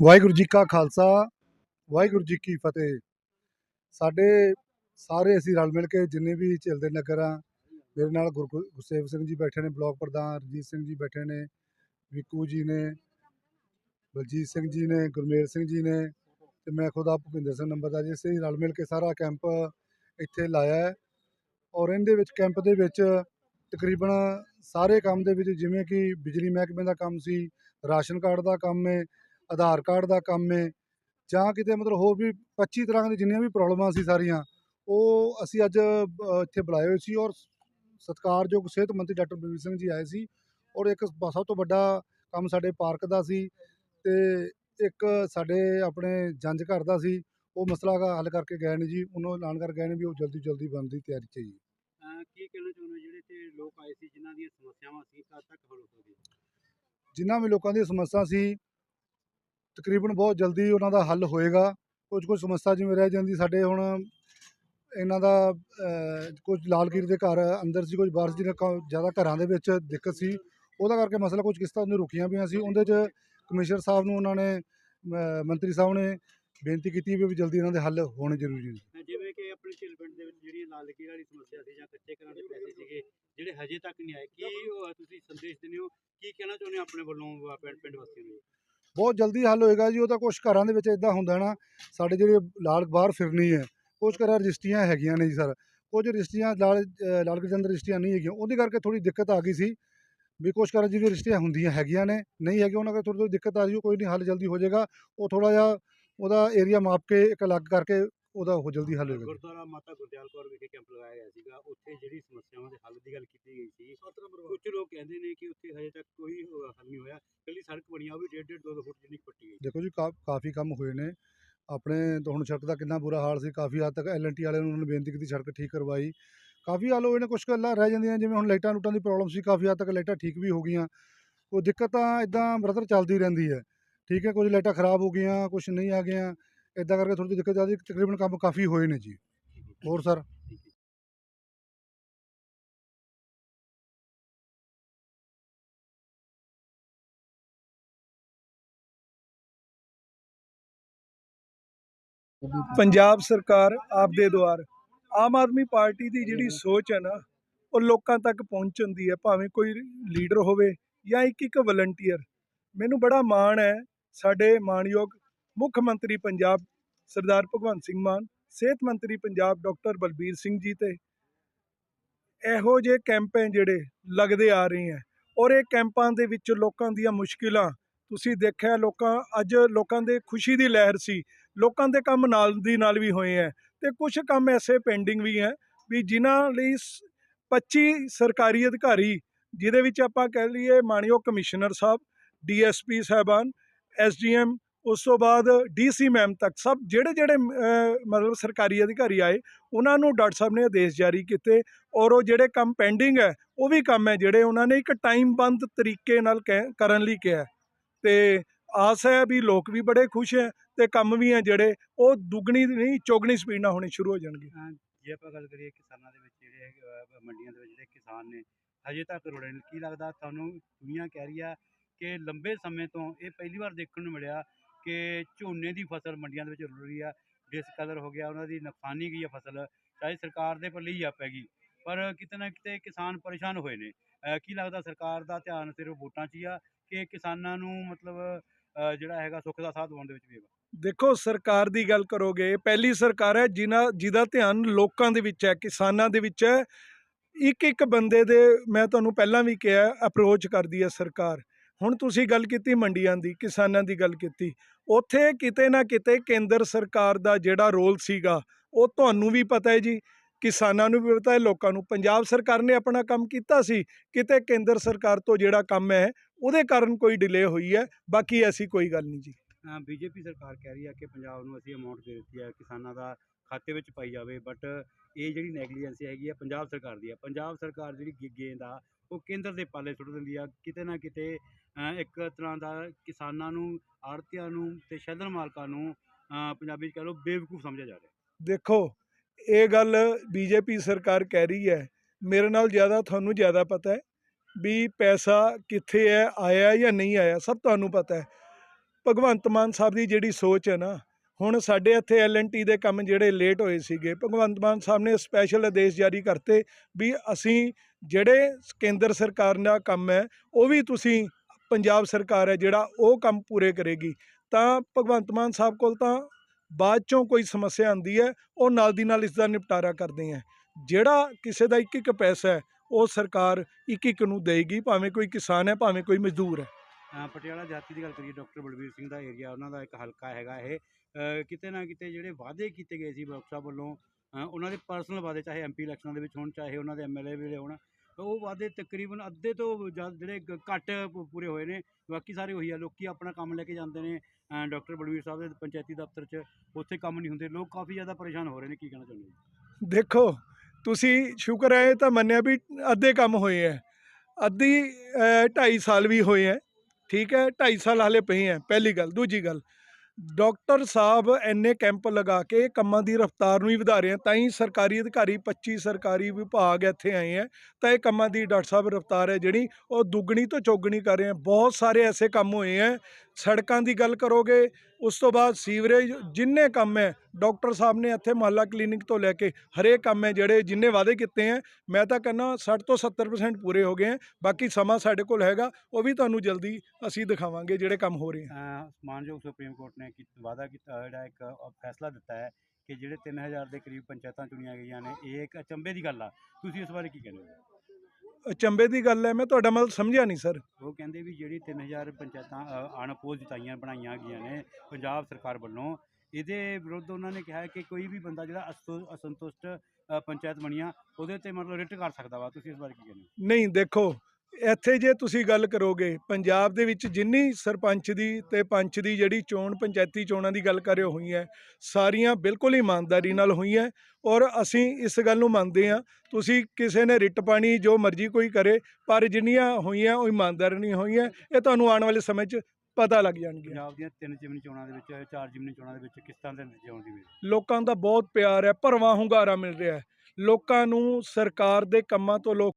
ਵਾਹਿਗੁਰੂ ਜੀ ਕਾ ਖਾਲਸਾ, ਵਾਹਿਗੁਰੂ ਜੀ ਕੀ ਫਤਿਹ। ਸਾਡੇ ਸਾਰੇ ਅਸੀਂ ਰਲ ਮਿਲ ਕੇ ਜਿੰਨੇ ਵੀ ਝਿਲਦੇ ਨਗਰ ਆ, ਮੇਰੇ ਨਾਲ ਗੁਰ ਗੁਰਸੇਵ ਸਿੰਘ ਜੀ ਬੈਠੇ ਨੇ, ਬਲਾਕ ਪ੍ਰਧਾਨ ਰਜੀਤ ਸਿੰਘ ਜੀ ਬੈਠੇ ਨੇ, ਵਿਕੂ ਜੀ ਨੇ, ਬਲਜੀਤ ਸਿੰਘ ਜੀ ਨੇ, ਗੁਰਮੇਲ ਸਿੰਘ ਜੀ ਨੇ ਤੇ ਮੈਂ ਖੁਦ ਆਪ ਭੁਪਿੰਦਰ ਸਿੰਘ ਨੰਬਰਦਾਰ ਜੀ, ਅਸੀਂ ਰਲ ਮਿਲ ਕੇ ਸਾਰਾ ਕੈਂਪ ਇੱਥੇ ਲਾਇਆ ਔਰ ਇਹਦੇ ਵਿੱਚ ਕੈਂਪ ਦੇ ਵਿੱਚ ਤਕਰੀਬਨ ਸਾਰੇ ਕੰਮ ਦੇ ਵਿੱਚ ਜਿਵੇਂ ਕਿ ਬਿਜਲੀ ਮਹਿਕਮੇ ਦਾ ਕੰਮ ਸੀ, ਰਾਸ਼ਨ ਕਾਰਡ ਦਾ ਕੰਮ ਹੈ ਆਧਾਰ ਕਾਰਡ ਦਾ ਕੰਮ ਹੈ ਜਾਂ ਕਿਤੇ ਮਤਲਬ ਹੋਰ ਵੀ 25 ਤਰ੍ਹਾਂ ਦੀ ਜਿੰਨੀਆਂ ਵੀ ਪ੍ਰੋਬਲਮਾਂ ਸੀ ਸਾਰੀਆਂ ਉਹ ਅਸੀਂ ਅੱਜ ਇੱਥੇ ਬੁਲਾਏ ਹੋਏ ਸੀ ਔਰ ਸਤਿਕਾਰਯੋਗ ਸਿਹਤ ਮੰਤਰੀ ਡਾਕਟਰ ਬਲਵੀਰ ਸਿੰਘ ਜੀ ਆਏ ਸੀ ਔਰ ਇੱਕ ਸਭ ਤੋਂ ਵੱਡਾ ਕੰਮ ਸਾਡੇ ਪਾਰਕ ਦਾ ਸੀ ਤੇ ਇੱਕ ਸਾਡੇ ਆਪਣੇ ਜੰਜ ਘਰ ਦਾ ਸੀ ਉਹ ਮਸਲਾ ਹੱਲ ਕਰਕੇ ਗਏ ਨੇ ਜੀ ਉਹਨੂੰ ਐਲਾਨ ਕਰ ਗਏ ਨੇ ਵੀ ਉਹ ਜਲਦੀ ਜਲਦੀ ਬਣਨ ਦੀ ਤਿਆਰੀ 'ਚ ਜੀ। ਕੀ ਕਹਿਣਾ ਚਾਹੁੰਦੇ ਜਿਹੜੇ ਤੇ ਲੋਕ ਆਏ ਸੀ ਜਿਨ੍ਹਾਂ ਦੀਆਂ ਸਮੱਸਿਆਵਾਂ ਸੀ ਕਦ ਤੱਕ ਹੱਲ ਹੋ ਜਿਨ੍ਹਾਂ ਵੀ ਲੋਕਾਂ ਦੀ ਸਮੱਸਿਆ ਸੀ ਤਕਰੀਬਨ ਬਹੁਤ ਜਲਦੀ ਉਹਨਾਂ ਦਾ ਹੱਲ ਹੋਏਗਾ। ਕੁਝ ਕੁਝ ਸਮੱਸਿਆ ਜਿਵੇਂ ਰਹਿ ਜਾਂਦੀ, ਸਾਡੇ ਹੁਣ ਇਹਨਾਂ ਦਾ ਕੁਝ ਲਾਲਗੀਰ ਦੇ ਘਰ ਅੰਦਰ ਸੀ, ਕੁਝ ਬਾਹਰ ਸੀ ਜ਼ਿਆਦਾ ਘਰਾਂ ਦੇ ਵਿੱਚ ਦਿੱਕਤ ਸੀ। ਉਹਦਾ ਕਰਕੇ ਮਸਲਾ ਕੁਝ ਕਿਸ਼ਤਾਂ ਉਹਨੇ ਰੁਕੀਆਂ ਪਈਆਂ ਸੀ। ਉਹਦੇ 'ਚ ਕਮਿਸ਼ਨਰ ਸਾਹਿਬ ਨੂੰ ਉਹਨਾਂ ਨੇ ਮੰਤਰੀ ਸਾਹਿਬ ਨੇ ਬੇਨਤੀ ਕੀਤੀ ਵੀ ਜਲਦੀ ਇਹਨਾਂ ਦੇ ਹੱਲ ਹੋਣੇ ਜ਼ਰੂਰੀ ਨੇ। ਜਿਵੇਂ ਕਿ ਆਪਣੇ ਝੀਲ ਦੇ ਵਿੱਚ ਜਿਹੜੀ ਲਾਲ ਲਕੀਰ ਵਾਲੀ ਸਮੱਸਿਆ ਸੀ ਜਾਂ ਕੱਚੇ ਘਰਾਂ ਦੇ ਪੈਸੇ ਸੀਗੇ, ਜਿਹੜੇ ਹਜੇ ਤੱਕ ਨਹੀਂ ਆਏ, ਕੀ ਤੁਸੀਂ ਸੰਦੇਸ਼ ਦਿੰਦੇ ਹੋ? ਕੀ ਕਹਿਣਾ ਚਾਹੁੰਦੇ ਹੋ ਆਪਣੇ ਵੱਲੋਂ ਪਿੰਡ ਪਿੰਡ ਵਾਸੀਆਂ ਨੂੰ? ਬਹੁਤ ਜਲਦੀ ਹੱਲ ਹੋਏਗਾ ਜੀ, ਉਹ ਤਾਂ ਕੁਝ ਘਰਾਂ ਦੇ ਵਿੱਚ ਇਦਾਂ ਹੁੰਦਾ ਨਾ, ਸਾਡੇ ਜਿਹੜੇ ਲਾਲ ਬਾਹਰ ਫਿਰਨੀ ਹੈ ਕੁਝ ਘਰਾਂ ਰਜਿਸਟਰੀਆਂ ਹੈਗੀਆਂ ਨੇ ਜੀ ਸਰ, ਕੁਝ ਰਜਿਸਟਰੀਆਂ ਲਾਲ, ਅਹ ਲਾਲ ਦੇ ਰਜਿਸਟਰੀਆਂ ਨਹੀਂ ਹੈਗੀਆਂ, ਉਹਦੇ ਕਰਕੇ ਥੋੜੀ ਦਿੱਕਤ ਆ ਗਈ ਸੀ ਵੀ ਕੁਝ ਘਰਾਂ ਜਿਹਦੀ ਰਜਿਸਟਰੀਆਂ ਹੁੰਦੀਆਂ ਹੈਗੀਆਂ ਨੇ, ਨਹੀਂ ਹੈਗੀਆਂ, ਉਹਨਾਂ ਕਰਕੇ ਥੋੜੀ ਥੋੜੀ ਦਿੱਕਤ ਆ ਰਹੀ, ਉਹ ਕੋਈ ਨਹੀਂ ਹੱਲ ਜਲਦੀ ਹੋ ਜਾਏਗਾ, ਉਹ ਥੋੜਾ ਜਿਹਾ ਉਹਦਾ ਏਰੀਆ ਮਾਪ ਕੇ ਇੱਕ ਅਲੱਗ ਕਰਕੇ ਉਹਦਾ ਉਹ ਜਲਦੀ ਹੱਲ ਹੋਏਗਾ ਗੁਰਦੁਆਰਾ ਮਾਤਾ ਗੁਰਦਿਆਲ ਕੌਰ ਵਿਖੇ ਕੈਂਪ ਲਗਾਇਆ ਗਿਆ ਸੀਗਾ। ਉੱਥੇ ਜਿਹੜੀ ਸਮੱਸਿਆਵਾਂ ਦੇ ਹੱਲ ਦੀ ਗੱਲ ਕੀਤੀ ਗਈ ਸੀ। ਕੁਝ ਲੋਕ ਕਹਿੰਦੇ ਨੇ ਕਿ ਉੱਥੇ ਹਜੇ ਤੱਕ ਕੋਈ ਹੱਲ ਨਹੀਂ ਹੋਇਆ। ਕੱਲੀ ਸੜਕ ਬਣੀ ਆ ਉਹ ਵੀ 1.5 2 ਫੁੱਟ ਜਿੰਨੀ ਪੱਟੀ ਗਈ। ਦੇਖੋ ਜੀ ਕਾਫੀ ਕੰਮ ਹੋਏ ਨੇ। ਆਪਣੇ ਤਾਂ ਹੁਣ ਸੜਕ ਦਾ ਕਿੰਨਾ ਬੁਰਾ ਹਾਲ ਸੀ। ਕਾਫੀ ਹੱਦ ਤੱਕ ਐਲਐਨਟੀ ਵਾਲਿਆਂ ਨੂੰ ਉਹਨਾਂ ਨੇ ਬੇਨਤੀ ਕੀਤੀ ਸੜਕ ਠੀਕ ਕਰਵਾਈ। ਕਾਫੀ ਹਾਲ ਹੋਏ ਨੇ ਕੁਝ ਗੱਲਾਂ ਰਹਿ ਜਾਂਦੀਆਂ। ਜਿਵੇਂ ਹੁਣ ਲਾਈਟਾਂ ਲੂਟਾਂ ਦੀ ਪ੍ਰੋਬਲਮ ਸੀ ਕਾਫੀ ਹੱਦ ਤੱਕ ਲਾਈਟਾਂ ਠੀਕ ਵੀ ਹੋ ਗਈਆਂ। ਕੋਈ ਦਿੱਕਤ ਤਾਂ ਇਦਾਂ ਬ੍ਰਦਰ ਚੱਲਦੀ ਰਹਿੰਦੀ ਹੈ। ਠੀਕ ਹੈ ਕੁਝ ਲਾਈਟਾਂ ਖਰਾਬ ਹੋ ਗਈਆਂ ਕੁਝ ਨਹੀਂ ਆ ਗਈਆਂ ਇਦਾਂ ਕਰਕੇ ਥੋੜੀ ਦਿੱਕਤ ਆਦੀ ਤਕਰੀਬਨ ਕੰਮ ਕਾਫੀ ਹੋਏ ਨੇ ਜੀ। ਹੋਰ ਸਰ? ਪੰਜਾਬ ਸਰਕਾਰ ਆਪਦੇ ਦੁਆਰ, ਆਮ ਆਦਮੀ ਪਾਰਟੀ ਦੀ ਜਿਹੜੀ ਸੋਚ ਹੈ ਨਾ, ਉਹ ਲੋਕਾਂ ਤੱਕ ਪਹੁੰਚਣ ਦੀ ਹੈ, ਭਾਵੇਂ ਕੋਈ ਲੀਡਰ ਹੋਵੇ ਜਾਂ ਇੱਕ ਇੱਕ ਵਲੰਟੀਅਰ। ਮੈਨੂੰ ਬੜਾ ਮਾਣ ਹੈ ਸਾਡੇ ਮਾਣਯੋਗ ਮੁੱਖ ਮੰਤਰੀ ਪੰਜਾਬ ਸਰਦਾਰ ਭਗਵੰਤ ਸਿੰਘ ਮਾਨ, ਸਿਹਤ ਮੰਤਰੀ ਪੰਜਾਬ ਡਾਕਟਰ ਬਲਬੀਰ ਸਿੰਘ ਜੀ ਤੇ ਇਹੋ ਜਿਹੇ ਕੈਂਪ ਹੈ ਜਿਹੜੇ ਲੱਗਦੇ ਆ ਰਹੇ ਹੈ ਔਰ ਇਹ ਕੈਂਪਾਂ ਦੇ ਵਿੱਚ ਲੋਕਾਂ ਦੀਆਂ ਮੁਸ਼ਕਿਲਾਂ, ਤੁਸੀਂ ਦੇਖਿਆ ਲੋਕਾਂ, ਅੱਜ ਲੋਕਾਂ ਦੇ ਖੁਸ਼ੀ ਦੀ ਲਹਿਰ ਸੀ, ਲੋਕਾਂ ਦੇ ਕੰਮ ਨਾਲ ਦੀ ਨਾਲ ਵੀ ਹੋਏ ਹੈ ਤੇ ਕੁਝ ਕੰਮ ਐਸੇ ਪੈਂਡਿੰਗ ਵੀ ਹੈ ਵੀ ਜਿਨ੍ਹਾਂ ਲਈ ਸ- 25 ਸਰਕਾਰੀ ਅਧਿਕਾਰੀ, ਜਿਹਦੇ ਵਿੱਚ ਆਪਾਂ ਕਹਿ ਲਈਏ ਮਾਣਯੋਗ ਕਮਿਸ਼ਨਰ ਸਾਹਿਬ, ਡੀਐਸਪੀ ਸਾਹਿਬਾਨ, ਐਸਡੀਐਮ ਉਸ ਤੋਂ ਬਾਅਦ ਡੀਸੀ ਮੈਮ ਤੱਕ ਸਭ ਜਿਹੜੇ ਜਿਹੜੇ ਮਤਲਬ ਸਰਕਾਰੀ ਅਧਿਕਾਰੀ ਆਏ, ਉਹਨਾਂ ਨੂੰ ਡਾਕਟਰ ਸਾਹਿਬ ਨੇ ਆਦੇਸ਼ ਜਾਰੀ ਕੀਤੇ ਔਰ ਉਹ ਜਿਹੜੇ ਕੰਮ ਪੈਂਡਿੰਗ ਹੈ, ਉਹ ਵੀ ਕੰਮ ਹੈ ਜਿਹੜੇ ਉਹਨਾਂ ਨੇ ਇੱਕ ਟਾਈਮਬੰਦ ਤਰੀਕੇ ਨਾਲ ਕਹਿ- ਕਰਨ ਲਈ ਕਿਹਾ ਤੇ ਆਸ ਹੈ ਵੀ ਲੋਕ ਵੀ ਬੜੇ ਖੁਸ਼ ਹੈ ਤੇ ਕੰਮ ਵੀ ਹੈ ਜਿਹੜੇ, ਉਹ ਦੁੱਗਣੀ ਨਹੀਂ, ਚੌਗਣੀ ਸਪੀਡ ਨਾਲ ਹੋਣੇ ਸ਼ੁਰੂ ਹੋ ਜਾਣਗੇ। ਅਹ ਜੇ ਆਪਾਂ ਗੱਲ ਕਰੀਏ ਕਿਸਾਨਾਂ ਦੇ ਵਿੱਚ ਜਿਹੜੇ ਮੰਡੀਆਂ ਦੇ ਵਿੱਚ ਜਿਹੜੇ ਕਿਸਾਨ ਨੇ, ਹਜੇ ਤੱਕ ਰੁੜੇ ਨੇ। ਕੀ ਲੱਗਦਾ ਤੁਹਾਨੂੰ, ਦੁਨੀਆ ਕਹਿ ਰਹੀ ਆ ਕਿ ਲੰਬੇ ਸਮੇਂ ਤੋਂ ਇਹ ਪਹਿਲੀ ਵਾਰ ਦੇਖਣ ਨੂੰ ਮਿਲਿਆ ਕਿ ਝੋਨੇ ਦੀ ਫਸਲ ਮੰਡੀਆਂ ਦੇ ਵਿੱਚ ਰੁੜ ਰਹੀ ਆ ਡਿਸਕਲਰ ਹੋ ਗਿਆ, ਉਹਨਾਂ ਦੀ ਨੁਕਸਾਨੀ ਗਈ ਆ ਫਸਲ? ਚਾਹੇ ਸਰਕਾਰ ਦੇ ਪੱਲੇ ਹੀ ਆ ਪੈ ਗਈ, ਪਰ ਕਿਤੇ ਨਾ ਕਿਤੇ ਕਿਸਾਨ ਪਰੇਸ਼ਾਨ ਹੋਏ ਨੇ। ਕੀ ਲੱਗਦਾ ਸਰਕਾਰ ਦਾ ਧਿਆਨ ਸਿਰਫ ਵੋਟਾਂ 'ਚ ਹੀ ਆ ਕਿ ਕਿਸਾਨਾਂ ਨੂੰ ਮਤਲਬ ਜਿਹੜਾ ਹੈਗਾ ਸੁੱਖ ਦਾ ਸਾਥ ਦਿਵਾਉਣ ਦੇ ਵਿੱਚ ਵੀ ਹੈਗਾ? ਦੇਖੋ, ਸਰਕਾਰ ਦੀ ਗੱਲ ਕਰੋਗੇ, ਪਹਿਲੀ ਸਰਕਾਰ ਹੈ ਜਿਨ੍ਹਾਂ, ਜਿਹਦਾ ਧਿਆਨ ਲੋਕਾਂ ਦੇ ਵਿੱਚ ਹੈ, ਕਿਸਾਨਾਂ ਦੇ ਵਿੱਚ ਹੈ। ਇੱਕ ਇੱਕ ਬੰਦੇ ਦੇ ਮੈਂ ਤੁਹਾਨੂੰ ਪਹਿਲਾਂ ਵੀ ਕਿਹਾ ਅਪਰੋਚ ਕਰਦੀ ਹੈ ਸਰਕਾਰ। ਹੁਣ ਤੁਸੀਂ ਗੱਲ ਕੀਤੀ ਮੰਡੀਆਂ ਦੀ, ਕਿਸਾਨਾਂ ਦੀ ਗੱਲ ਕੀਤੀ, ਉੱਥੇ ਕਿਤੇ ਨਾ ਕਿਤੇ ਕੇਂਦਰ ਸਰਕਾਰ ਦਾ ਜਿਹੜਾ ਰੋਲ ਸੀਗਾ, ਉਹ ਤੁਹਾਨੂੰ ਵੀ ਪਤਾ ਹੈ ਜੀ। ਕਿਸਾਨਾਂ ਨੂੰ ਵੀ ਪਤਾ ਹੈ, ਲੋਕਾਂ ਨੂੰ। ਪੰਜਾਬ ਸਰਕਾਰ ਨੇ ਆਪਣਾ ਕੰਮ ਕੀਤਾ ਸੀ, ਕਿਤੇ ਕੇਂਦਰ ਸਰਕਾਰ ਤੋਂ ਜਿਹੜਾ ਕੰਮ ਹੈ, ਉਹਦੇ ਕਾਰਨ ਕੋਈ ਡਿਲੇ ਹੋਈ ਹੈ, ਬਾਕੀ ਐਸੀ ਕੋਈ ਗੱਲ ਨਹੀਂ ਜੀ। ਬੀਜੇਪੀ ਸਰਕਾਰ ਕਹਿ ਰਹੀ ਹੈ ਕਿ ਪੰਜਾਬ ਨੂੰ ਅਸੀਂ ਅਮਾਉਂਟ ਦੇ ਦਿੱਤੀ ਹੈ, ਕਿਸਾਨਾਂ ਦਾ ਖਾਤੇ ਵਿੱਚ ਪਾਈ ਜਾਵੇ ਬਟ ਇਹ ਜਿਹੜੀ ਨੈਗਲੀਜੈਂਸੀ ਹੈਗੀ ਆ ਪੰਜਾਬ ਸਰਕਾਰ ਦੀ ਆ। ਪੰਜਾਬ ਸਰਕਾਰ ਜਿਹੜੀ ਗੇਂਦ ਆ, ਉਹ ਕੇਂਦਰ ਦੇ ਪਾਲੇ ਸੁੱਟ ਦਿੰਦੀ ਆ। ਕਿਤੇ ਨਾ ਕਿਤੇ ਇੱਕ ਤਰ੍ਹਾਂ ਦਾ ਕਿਸਾਨਾਂ ਨੂੰ ਆੜਤੀਆਂ ਨੂੰ ਤੇ ਸ਼ੈਲਰ ਮਾਲਕਾਂ ਨੂੰ ਪੰਜਾਬੀ 'ਚ ਕਹਿ ਲਓ ਬੇਵਕੂਫ ਸਮਝਿਆ ਜਾ ਰਿਹਾ। ਦੇਖੋ, ਇਹ ਗੱਲ ਬੀਜੇਪੀ ਸਰਕਾਰ ਕਹਿ ਰਹੀ ਹੈ। ਮੇਰੇ ਨਾਲ ਜ਼ਿਆਦਾ ਤੁਹਾਨੂੰ ਜ਼ਿਆਦਾ ਪਤਾ ਹੈ ਵੀ ਪੈਸਾ ਕਿੱਥੇ ਹੈ, ਆਇਆ ਜਾਂ ਨਹੀਂ ਆਇਆ, ਸਭ ਤੁਹਾਨੂੰ ਪਤਾ ਹੈ। ਭਗਵੰਤ ਮਾਨ ਸਾਹਿਬ ਦੀ ਜਿਹੜੀ ਸੋਚ ਹੈ ਨਾ ਹੁਣ ਸਾਡੇ ਇੱਥੇ ਐਲਐਨਟੀ ਦੇ ਕੰਮ ਜਿਹੜੇ ਲੇਟ ਹੋਏ ਸੀਗੇ, ਭਗਵੰਤ ਮਾਨ ਸਾਹਿਬ ਨੇ ਸਪੈਸ਼ਲ ਆਦੇਸ਼ ਜਾਰੀ ਕਰਤੇ ਵੀ ਅਸੀਂ ਜਿਹੜੇ ਕੇਂਦਰ ਸਰਕਾਰ ਦਾ ਕੰਮ ਹੈ, ਉਹ ਵੀ ਤੁਸੀਂ ਪੰਜਾਬ ਸਰਕਾਰ ਹੈ ਜਿਹੜਾ ਉਹ ਕੰਮ ਪੂਰੇ ਕਰੇਗੀ। ਤਾਂ ਭਗਵੰਤ ਮਾਨ ਸਾਹਿਬ ਕੋਲ ਤਾਂ ਬਾਅਦ ਚੋਂ ਕੋਈ ਸਮੱਸਿਆ ਆਉਂਦੀ ਹੈ, ਉਹ ਨਾਲ ਦੀ ਨਾਲ ਇਸ ਦਾ ਨਿਪਟਾਰਾ ਕਰਦੇ ਹੈ। ਜਿਹੜਾ ਕਿਸੇ ਦਾ ਇੱਕ ਇੱਕ ਪੈਸਾ ਹੈ, ਉਹ ਸਰਕਾਰ ਇੱਕ ਇੱਕ ਨੂੰ ਦੇਗੀ ਭਾਵੇਂ ਕੋਈ ਕਿਸਾਨ ਹੈ, ਭਾਵੇਂ ਕੋਈ ਮਜ਼ਦੂਰ ਹੈ। ਪਟਿਆਲਾ ਜਾਤੀ ਦੀ ਗੱਲ ਕਰੀਏ, ਡਾਕਟਰ ਬਲਬੀਰ ਸਿੰਘ ਦਾ ਏਰੀਆ ਉਹਨਾਂ ਦਾ ਇੱਕ ਹਲਕਾ ਹੈਗਾ ਇਹ। ਕਿਤੇ ਨਾ ਕਿਤੇ ਜਿਹੜੇ ਵਾਅਦੇ ਕੀਤੇ ਗਏ ਸੀ ਬਖਸ਼ਾ ਵੱਲੋਂ ਉਹਨਾਂ ਦੇ ਪਰਸਨਲ ਵਾਅਦੇ, ਚਾਹੇ ਐਮਪੀ ਇਲੈਕਸ਼ਨਾਂ ਦੇ ਵਿੱਚ ਹੋਣ, ਚਾਹੇ ਉਹਨਾਂ ਦੇ ਐਮਐਲਏ ਵੇਲੇ ਹੋਣ ਤਾਂ ਉਹ ਵਾਅਦੇ ਤਕਰੀਬਨ ਅੱਧੇ ਤੋਂ ਜ਼ਿਆਦਾ ਜਿਹੜੇ ਘੱਟ ਪੂਰੇ ਹੋਏ ਨੇ। ਬਾਕੀ ਸਾਰੇ ਉਹੀ ਆ, ਲੋਕੀ ਆਪਣਾ ਕੰਮ ਲੈ ਕੇ ਜਾਂਦੇ ਨੇ ਡਾਕਟਰ ਬਲਬੀਰ ਸਾਹਿਬ ਦੇ ਪੰਚਾਇਤੀ ਦਫ਼ਤਰ 'ਚ, ਉੱਥੇ ਕੰਮ ਨਹੀਂ ਹੁੰਦੇ। ਲੋਕ ਕਾਫੀ ਜ਼ਿਆਦਾ ਪਰੇਸ਼ਾਨ ਹੋ ਰਹੇ ਨੇ, ਕੀ ਕਹਿਣਾ ਚਾਹੁੰਦੇ ਹੋ? ਦੇਖੋ, ਤੁਸੀਂ ਸ਼ੁਕਰ ਹੈ, ਇਹ ਤਾਂ ਮੰਨਿਆ ਵੀ ਅੱਧੇ ਕੰਮ ਹੋਏ ਹੈ ਅੱਧੀ 2.5 ਸਾਲ ਵੀ ਹੋਏ ਹੈ ਠੀਕ ਹੈ 2.5 ਸਾਲ ਹਾਲੇ ਪਏ ਹੈ ਪਹਿਲੀ ਗੱਲ। ਦੂਜੀ ਗੱਲ ਡਾਕਟਰ ਸਾਹਿਬ ਐਨੇ ਕੈਂਪ ਲਗਾ ਕੇ ਕੰਮਾਂ ਦੀ ਰਫ਼ਤਾਰ ਨੂੰ ਹੀ ਵਧਾ ਰਹੇ ਆ, ਤਾਂ ਹੀ ਸਰਕਾਰੀ ਅਧਿਕਾਰੀ 25 ਸਰਕਾਰੀ ਵਿਭਾਗ ਇੱਥੇ ਆਏ ਹੈ ਤਾਂ ਇਹ ਕੰਮਾਂ ਦੀ ਡਾਕਟਰ ਸਾਹਿਬ ਰਫ਼ਤਾਰ ਹੈ ਜਿਹੜੀ ਉਹ ਦੁੱਗਣੀ ਤੋਂ ਚੌਗਣੀ ਕਰ ਰਹੇ ਆ। ਬਹੁਤ ਸਾਰੇ ਐਸੇ ਕੰਮ ਹੋਏ ਹੈ ਸੜਕਾਂ ਦੀ ਗੱਲ ਕਰੋਗੇ, ਉਸ ਤੋਂ ਬਾਅਦ ਸੀਵਰੇਜ ਜਿੰਨੇ ਕੰਮ ਹੈ, ਡਾਕਟਰ ਸਾਹਿਬ ਨੇ ਇੱਥੇ ਮੁਹੱਲਾ ਕਲੀਨਿਕ ਤੋਂ ਲੈ ਕੇ ਹਰੇਕ ਕੰਮ ਹੈ ਜਿਹੜੇ ਜਿੰਨੇ ਵਾਅਦੇ ਕੀਤੇ ਹੈ, ਮੈਂ ਤਾਂ ਕਹਿੰਦਾ 60 ਤੋਂ 70% ਪੂਰੇ ਹੋ ਗਏ ਹੈ, ਬਾਕੀ ਸਮਾਂ ਸਾਡੇ ਕੋਲ ਹੈਗਾ, ਉਹ ਵੀ ਤੁਹਾਨੂੰ ਜਲਦੀ ਅਸੀਂ ਦਿਖਾਵਾਂਗੇ ਜਿਹੜੇ ਕੰਮ ਹੋ ਰਹੇ ਹੈ। ਮਾਨਯੋਗ ਸੁਪਰੀਮ ਕੋਰਟ ਨੇ ਕੀ, ਵਾਅਦਾ ਕੀਤਾ ਜਿਹੜਾ ਇੱਕ ਫੈਸਲਾ ਦਿੱਤਾ ਹੈ ਕਿ ਜਿਹੜੇ 3000 ਦੇ ਕਰੀਬ ਪੰਚਾਇਤਾਂ ਚੁਣੀਆਂ ਗਈਆਂ ਨੇ, ਇਹ ਇੱਕ ਅਚੰਭੇ ਦੀ ਗੱਲ ਆ। ਤੁਸੀਂ ਇਸ ਬਾਰੇ ਕੀ ਕਹਿੰਦੇ ਹੋ? ਅਚੰਬੇ ਦੀ ਗੱਲ ਹੈ ਮੈਂ ਤੁਹਾਡਾ ਮਤਲਬ ਸਮਝਿਆ ਨਹੀਂ ਸਰ। ਉਹ ਕਹਿੰਦੇ ਵੀ ਜਿਹੜੀ 3000 ਪੰਚਾਇਤਾਂ ਅਨਪੋਜ਼ ਜਿਤਾਈਆਂ ਬਣਾਈਆਂ ਗਈਆਂ ਨੇ ਪੰਜਾਬ ਸਰਕਾਰ ਵੱਲੋਂ ਇਹਦੇ ਵਿਰੁੱਧ ਉਹਨਾਂ ਨੇ ਕਿਹਾ ਕਿ ਕੋਈ ਵੀ ਬੰਦਾ ਜਿਹੜਾ ਅਸਤੋ- ਅਸੰਤੁਸ਼ਟ ਪੰਚਾਇਤ ਬਣੀਆਂ ਉਹਦੇ ਤੇ ਮਤਲਬ ਰਿਟ ਕਰ ਸਕਦਾ ਵਾ ਤੁਸੀਂ ਇਸ ਬਾਰੇ ਕੀ ਕਹਿੰਦੇ ਨਹੀਂ ਦੇਖੋ ਇੱਥੇ ਜੇ ਤੁਸੀਂ ਗੱਲ ਕਰੋਗੇ ਪੰਜਾਬ ਦੇ ਵਿੱਚ ਜਿੰਨੀ ਸਰਪੰਚ ਦੀ ਤੇ ਪੰਚ ਦੀ ਜਿਹੜੀ ਚੋਣ ਪੰਚਾਇਤੀ ਚੋਣਾਂ ਦੀ ਗੱਲ ਕਰਿਓ ਹੋਈ ਹੈ ਸਾਰੀਆਂ ਬਿਲਕੁਲ ਇਮਾਨਦਾਰੀ ਨਾਲ ਹੋਈਆਂ ਔਰ ਅਸੀਂ ਇਸ ਗੱਲ ਨੂੰ ਮੰਨਦੇ ਹਾਂ। ਤੁਸੀਂ ਕਿਸੇ ਨੇ ਰਿਟ ਪਾਣੀ ਜੋ ਮਰਜ਼ੀ ਕੋਈ ਕਰੇ ਪਰ ਜਿੰਨੀਆਂ ਹੋਈਆਂ ਉਹ ਇਮਾਨਦਾਰ ਨਹੀਂ ਹੋਈਆਂ ਇਹ ਤੁਹਾਨੂੰ ਆਉਣ ਵਾਲੇ ਸਮੇਂ 'ਚ ਪਤਾ ਲੱਗ ਜਾਣਗੀਆਂ। ਪੰਜਾਬ ਦੀਆਂ ਤਿੰਨ ਜਿਮਨੀ ਚੋਣਾਂ ਦੇ ਵਿੱਚ ਚਾਰ ਜਿਮਨੀ ਚੋਣਾਂ ਦੇ ਵਿੱਚ ਕਿਸ ਤਰ੍ਹਾਂ ਦੇ ਨਤੀਜੇ ਆਉਣ ਦੀ ਲੋਕਾਂ ਦਾ ਬਹੁਤ ਪਿਆਰ ਹੈ ਭਰਵਾਂ ਹੁੰਗਾਰਾ ਮਿਲ ਰਿਹਾ ਹੈ। ਲੋਕਾਂ ਨੂੰ ਸਰਕਾਰ ਦੇ ਕੰਮਾਂ ਤੋਂ ਲੋਕ